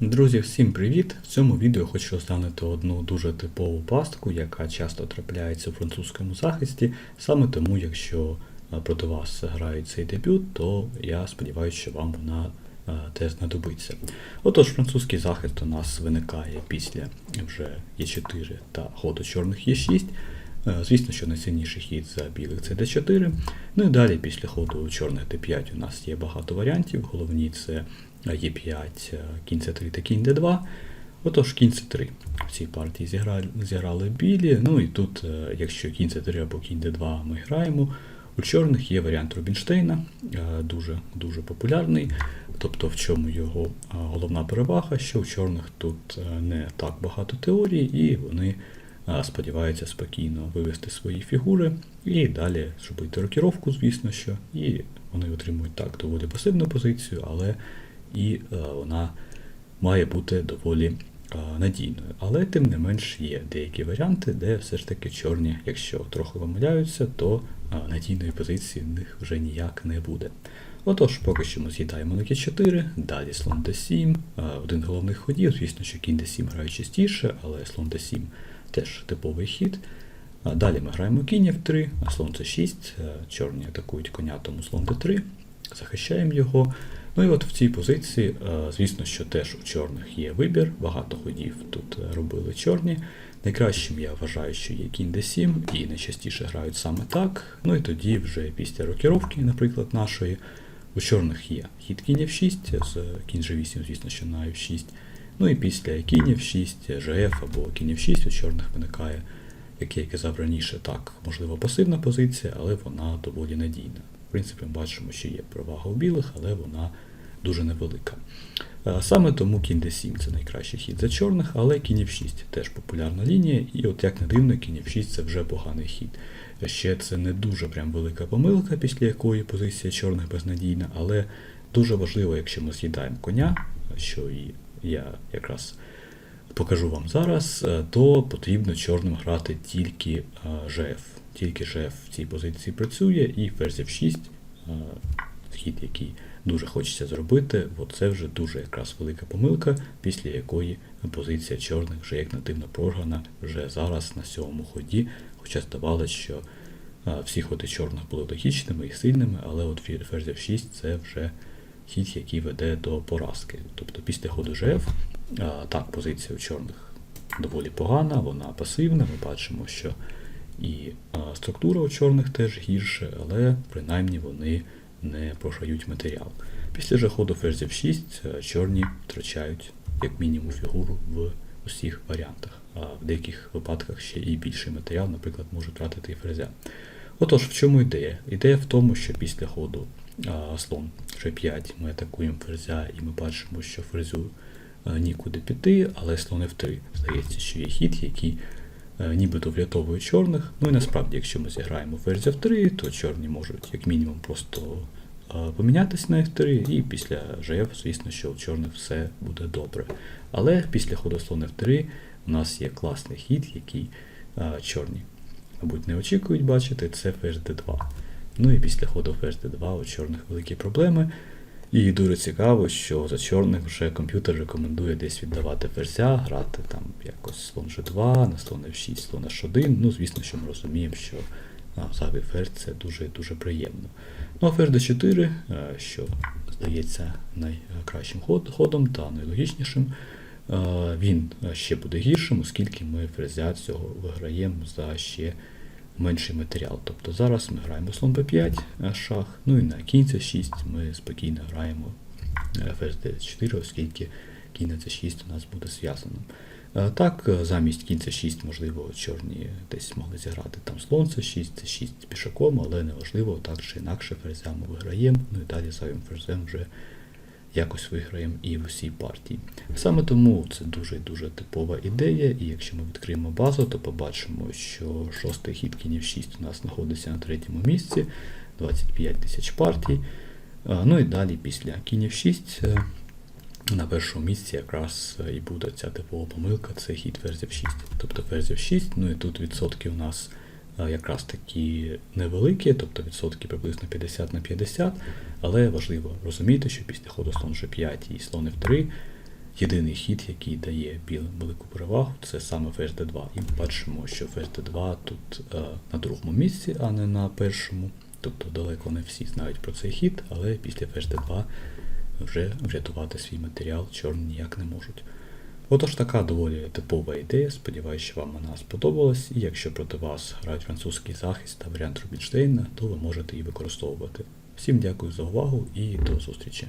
Друзі, всім привіт! В цьому відео хочу розглянути одну дуже типову пастку, яка часто трапляється у французькому захисті. Саме тому, якщо е, проти вас грають цей дебют, то я сподіваюся, що вам вона е, теж знадобиться. Отож, французький захист у нас виникає після вже Е4 та ходу чорних Е6. Е, Звісно, що найсильніший хід за білих це d4. Ну і далі після ходу чорних d5 у нас є багато варіантів. Головні це Е5, е, кінь c3 та кінь d2. Отож, кінь c3 в цій партії зіграли, зіграли білі. Ну і тут, е, якщо кінь c3 або кінь d2 ми граємо, у чорних є варіант Рубінштейна, е, дуже, дуже популярний. Тобто, в чому його е, головна перевага, що у чорних тут не так багато теорій, і вони сподіваються спокійно вивести свої фігури і далі зробити рокіровку, звісно що, і вони отримують так доволі пасивну позицію, але і е, вона має бути доволі е, надійною. Але тим не менш є деякі варіанти, де все ж таки чорні, якщо трохи помиляються, то е, надійної позиції в них вже ніяк не буде. Отож, поки що ми з'їдаємо на К4, далі слон d7, е, один з головних ходів, звісно, що кінь d7 грає частіше, але слон d7 теж типовий хід. Далі ми граємо кінь f3, а слон c6, е, чорні атакують коня, тому слон d3, захищаємо його. Ну і от в цій позиції, е, звісно, що теж у чорних є вибір, багато ходів тут е, робили чорні. Найкращим я вважаю, що є кінь d7, і найчастіше грають саме так. Ну і тоді вже після рокіровки, наприклад, нашої, у чорних є хід кінь f6, з кінь g8, звісно, що на f6. Ну і після кінь f6, gf або кінь f6 у чорних виникає, як я казав раніше, так, можливо, пасивна позиція, але вона доволі надійна. В принципі, ми бачимо, що є перевага у білих, але вона дуже невелика. Е, Саме тому кінь d7 це найкращий хід за чорних, але кінь f6 теж популярна лінія, і от як не дивно, кінь f6 це вже поганий хід. Ще це не дуже прям велика помилка, після якої позиція чорних безнадійна, але дуже важливо, якщо ми з'їдаємо коня, що і я якраз покажу вам зараз, е, то потрібно чорним грати тільки е, ЖФ. Тільки ЖФ в цій позиції працює, і ферзь f6, е, хід, який дуже хочеться зробити, бо це вже дуже якраз велика помилка, після якої позиція чорних вже як нативно програна вже зараз на сьомому ході. Хоча здавалося, що е, всі ходи чорних були логічними і сильними, але от ферзь f6 це вже хід, який веде до поразки. Тобто після ходу ЖФ, е, так, позиція у чорних доволі погана, вона пасивна. Ми бачимо, що і структура у чорних теж гірше, але принаймні вони не програють матеріал. Після же ходу ферзь f6 е, чорні втрачають як мінімум фігуру в усіх варіантах, а в деяких випадках ще і більший матеріал, наприклад, може втратити і ферзя. Отож, в чому ідея? Ідея в тому, що після ходу слон G5 ми атакуємо ферзя, і ми бачимо, що ферзю е, нікуди піти, але слон F3 здається, що є хід, який нібито врятовує чорних. Ну і насправді, якщо ми зіграємо ферзь F3, то чорні можуть як мінімум просто е, помінятися на F3, і після ЖФ, звісно, що у чорних все буде добре. Але після ходу слон F3 у нас є класний хід, який е, чорні, мабуть, не очікують бачити, це ферзь D2. Ну і після ходу ферзь D2 у чорних великі проблеми. І дуже цікаво, що за чорних вже комп'ютер рекомендує десь віддавати ферзя, грати там якось слон G2, на слон F6, слон H1. Ну, звісно, що ми розуміємо, що зайвий ферзь це дуже дуже приємно. Ну а ферзь D4, е, що здається найкращим ходом та найлогічнішим, е, він е, ще буде гіршим, оскільки ми ферзя цього виграємо за ще менший матеріал. Тобто зараз ми граємо слон b5 е, шах, ну і на кінь c6 ми спокійно граємо е, ферзь d4, оскільки кінь на c6 у нас буде зв'язаним. Е, Так, замість кінь c6, можливо, чорні десь могли зіграти там слон c6, c6 пішаком, але неважливо, так чи інакше ферзя ми виграємо, ну і далі зайвим ферзем вже якось виграємо і в усій партії. Саме тому це дуже-дуже типова ідея, і якщо ми відкриємо базу, то побачимо, що шостий хід кінь 6 у нас знаходиться на третьому місці, 25 тисяч партій. Ну і далі після кінь 6 на першому місці якраз е, і буде ця типова помилка, це хід ферзь f6. Тобто ферзь f6, ну і тут відсотки у нас е, якраз такі невеликі, тобто відсотки приблизно 50 на 50, але важливо розуміти, що після ходу слон g5 і слон f3 єдиний хід, який дає білим велику перевагу, це саме ферзь d2. І ми бачимо, що ферзь d2 тут е, на другому місці, а не на першому. Тобто далеко не всі знають про цей хід, але після ферзь d2 вже врятувати свій матеріал чорні ніяк не можуть. Отож, така доволі типова ідея. Сподіваюся, що вам вона сподобалась, і якщо проти вас грають французький захист та варіант Рубінштейна, то ви можете її використовувати. Всім дякую за увагу і до зустрічі!